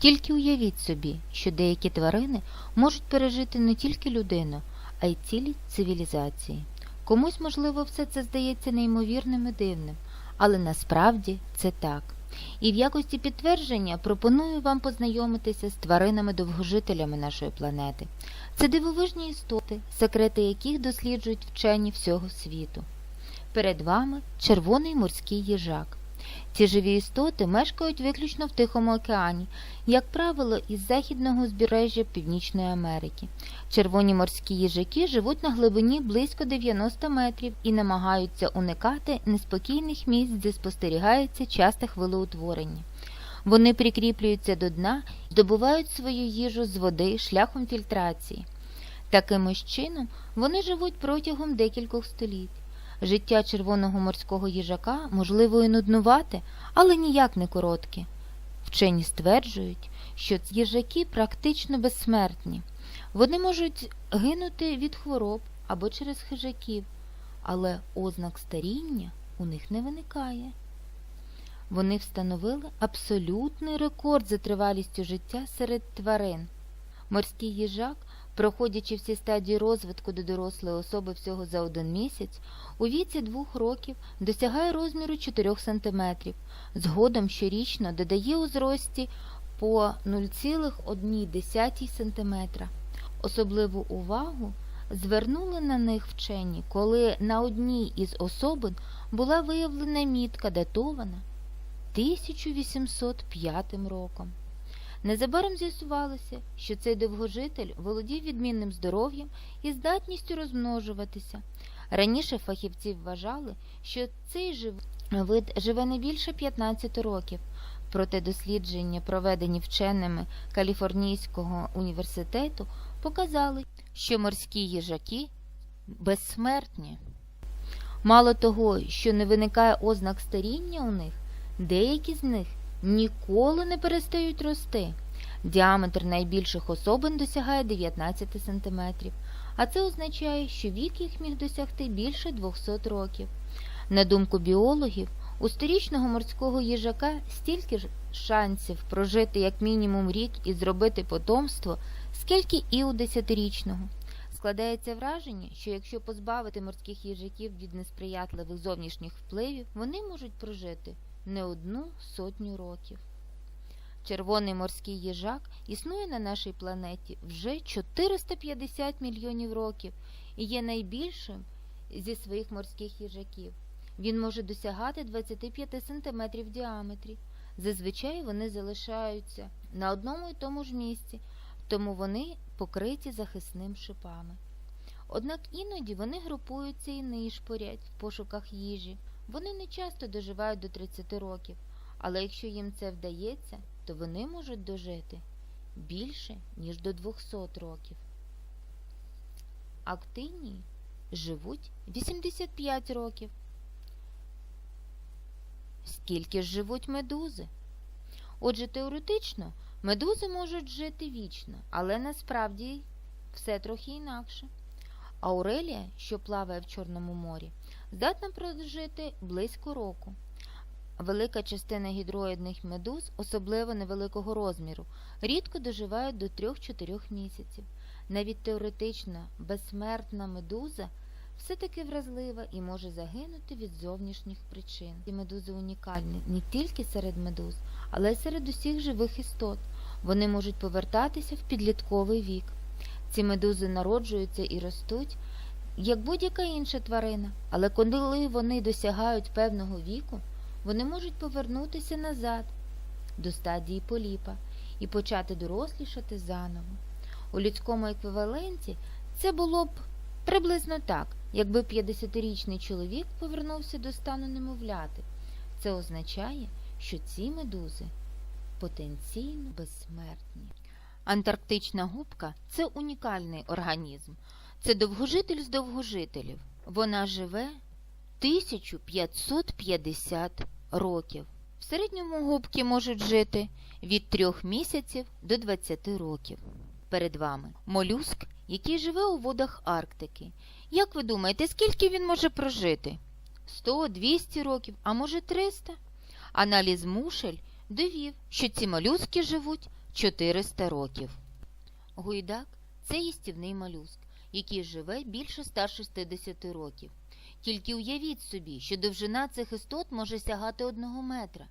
Тільки уявіть собі, що деякі тварини можуть пережити не тільки людину, а й цілі цивілізації. Комусь, можливо, все це здається неймовірним і дивним, але насправді це так. І в якості підтвердження пропоную вам познайомитися з тваринами-довгожителями нашої планети. Це дивовижні істоти, секрети яких досліджують вчені всього світу. Перед вами червоний морський їжак. Ці живі істоти мешкають виключно в Тихому океані, як правило, із західного узбережжя Північної Америки. Червоні морські їжаки живуть на глибині близько 90 метрів і намагаються уникати неспокійних місць, де спостерігається часте хвилеутворення. Вони прикріплюються до дна здобувають свою їжу з води шляхом фільтрації. Таким чином вони живуть протягом декількох століть. Життя червоного морського їжака можливо і нуднувате, але ніяк не коротке. Вчені стверджують, що їжаки практично безсмертні. Вони можуть гинути від хвороб або через хижаків, але ознак старіння у них не виникає. Вони встановили абсолютний рекорд за тривалістю життя серед тварин. Морський їжак, проходячи всі стадії розвитку до дорослої особи всього за один місяць, у віці двох років досягає розміру 4 см, згодом щорічно додає у зрості по 0,1 см. Особливу увагу звернули на них вчені, коли на одній із особин була виявлена мітка, датована 1805 роком. Незабаром з'ясувалося, що цей довгожитель володів відмінним здоров'ям і здатністю розмножуватися. Раніше фахівці вважали, що цей вид живе не більше 15 років, проте дослідження, проведені вченими Каліфорнійського університету, показали, що морські їжаки безсмертні. Мало того, що не виникає ознак старіння у них, деякі з них ніколи не перестають рости. Діаметр найбільших особин досягає 19 см, а це означає, що вік їх міг досягти більше 200 років. На думку біологів, у сторічного морського їжака стільки ж шансів прожити як мінімум рік і зробити потомство, скільки і у десятирічного. Складається враження, що якщо позбавити морських їжаків від несприятливих зовнішніх впливів, вони можуть прожити не одну сотню років. Червоний морський їжак існує на нашій планеті вже 450 мільйонів років і є найбільшим зі своїх морських їжаків. Він може досягати 25 см в діаметрі. Зазвичай вони залишаються на одному і тому ж місці, тому вони покриті захисним шипами. Однак іноді вони групуються і нишпорять в пошуках їжі. Вони не часто доживають до 30 років, але якщо їм це вдається, то вони можуть дожити більше, ніж до 200 років. Актинії живуть 85 років. Скільки ж живуть медузи? Отже, теоретично медузи можуть жити вічно, але насправді все трохи інакше. Аурелія, що плаває в Чорному морі, здатна прожити близько року. Велика частина гідроїдних медуз, особливо невеликого розміру, рідко доживають до 3-4 місяців. Навіть теоретично безсмертна медуза все-таки вразлива і може загинути від зовнішніх причин. Ці медузи унікальні не тільки серед медуз, але й серед усіх живих істот. Вони можуть повертатися в підлітковий вік. Ці медузи народжуються і ростуть, як будь-яка інша тварина, але коли вони досягають певного віку, вони можуть повернутися назад до стадії поліпа і почати дорослішати заново. У людському еквіваленті це було б приблизно так, якби 50-річний чоловік повернувся до стану немовляти. Це означає, що ці медузи потенційно безсмертні. Антарктична губка це унікальний організм. Це довгожитель з довгожителів. Вона живе 1550 років. В середньому губки можуть жити від 3 місяців до 20 років. Перед вами молюск, який живе у водах Арктики. Як ви думаєте, скільки він може прожити? 100-200 років, а може 300? Аналіз мушель довів, що ці молюски живуть 400 років. Гуйдак це їстівний молюск, який живе більше 160 років. Тільки уявіть собі, що довжина цих істот може сягати одного метра.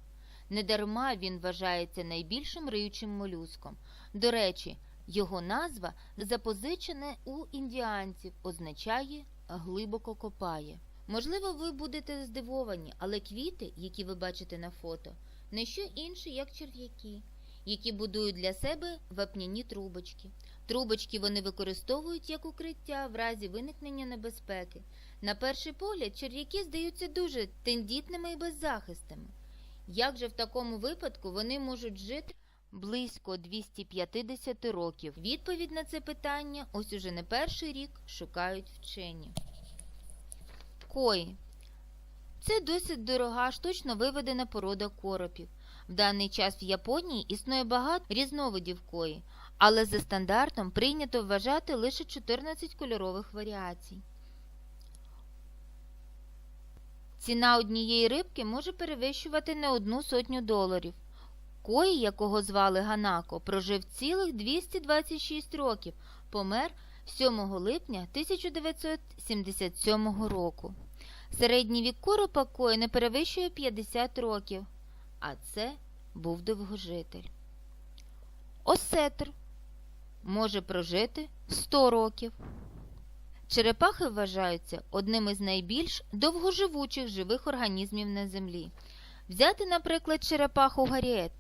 Недарма він вважається найбільшим риючим молюском. До речі, його назва, запозичена у індіанців, означає глибоко копає. Можливо, ви будете здивовані, але квіти, які ви бачите на фото, не що інше, як черв'яки, які будують для себе вапняні трубочки. Трубочки вони використовують як укриття в разі виникнення небезпеки. На перший погляд, черв'яки здаються дуже тендітними і беззахисними. Як же в такому випадку вони можуть жити близько 250 років? Відповідь на це питання ось уже не перший рік шукають вчені. Кої. Це досить дорога штучно виведена порода коропів. В даний час в Японії існує багато різновидів кої, але за стандартом прийнято вважати лише 14 кольорових варіацій. Ціна однієї рибки може перевищувати не одну сотню доларів. Кої, якого звали Ганако, прожив цілих 226 років, помер 7 липня 1977 року. Середній вік коропа Кої не перевищує 50 років, а це був довгожитель. Осетр може прожити 100 років. Черепахи вважаються одним із найбільш довгоживучих живих організмів на землі. Взяти, наприклад, черепаху Гаріет.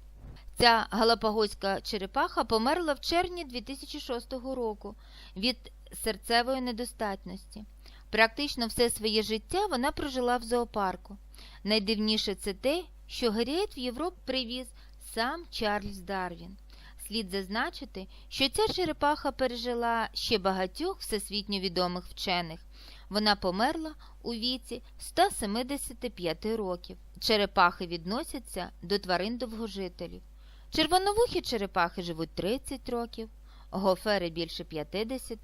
Ця галапагоська черепаха померла в червні 2006 року від серцевої недостатності. Практично все своє життя вона прожила в зоопарку. Найдивніше це те, що Гаріет в Європу привіз сам Чарльз Дарвін. Слід зазначити, що ця черепаха пережила ще багатьох всесвітньо відомих вчених. Вона померла у віці 175 років. Черепахи відносяться до тварин довгожителів. Червоновухі черепахи живуть 30 років, гофери більше 50,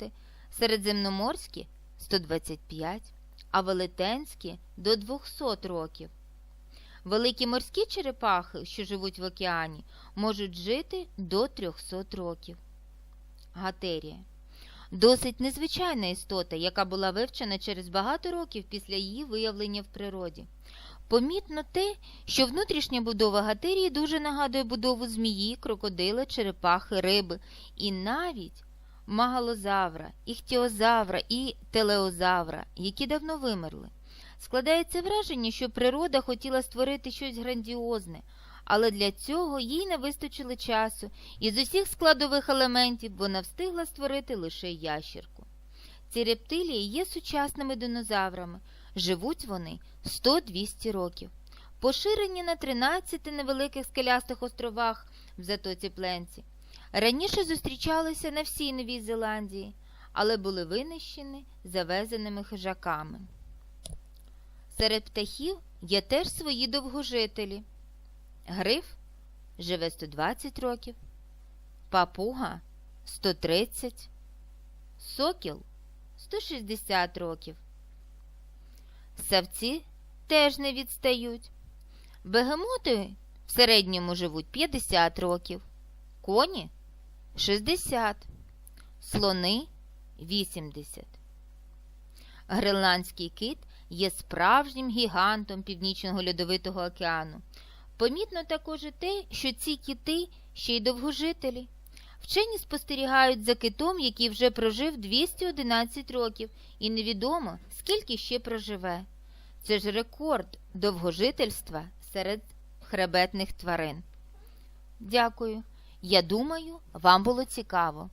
середземноморські 125, а велетенські до 200 років. Великі морські черепахи, що живуть в океані, можуть жити до 300 років. Гатерія досить незвичайна істота, яка була вивчена через багато років після її виявлення в природі. Помітно те, що внутрішня будова гатерії дуже нагадує будову змії, крокодила, черепахи, риби і навіть магалозавра, іхтіозавра і телеозавра, які давно вимерли. Складається враження, що природа хотіла створити щось грандіозне, але для цього їй не вистачило часу, і з усіх складових елементів вона встигла створити лише ящірку. Ці рептилії є сучасними динозаврами, живуть вони 100-200 років. Поширені на 13 невеликих скелястих островах в Затоці Пленці. Раніше зустрічалися на всій Новій Зеландії, але були винищені завезеними хижаками. Серед птахів є теж свої довгожителі. Гриф живе 120 років, папуга 130, сокіл 160 років. Савці теж не відстають. Бегемоти в середньому живуть 50 років, коні 60, слони 80. Гренландський кит є справжнім гігантом Північного льодовитого океану. Помітно також і те, що ці кити ще й довгожителі. Вчені спостерігають за китом, який вже прожив 211 років, і невідомо, скільки ще проживе. Це ж рекорд довгожительства серед хребетних тварин. Дякую. Я думаю, вам було цікаво.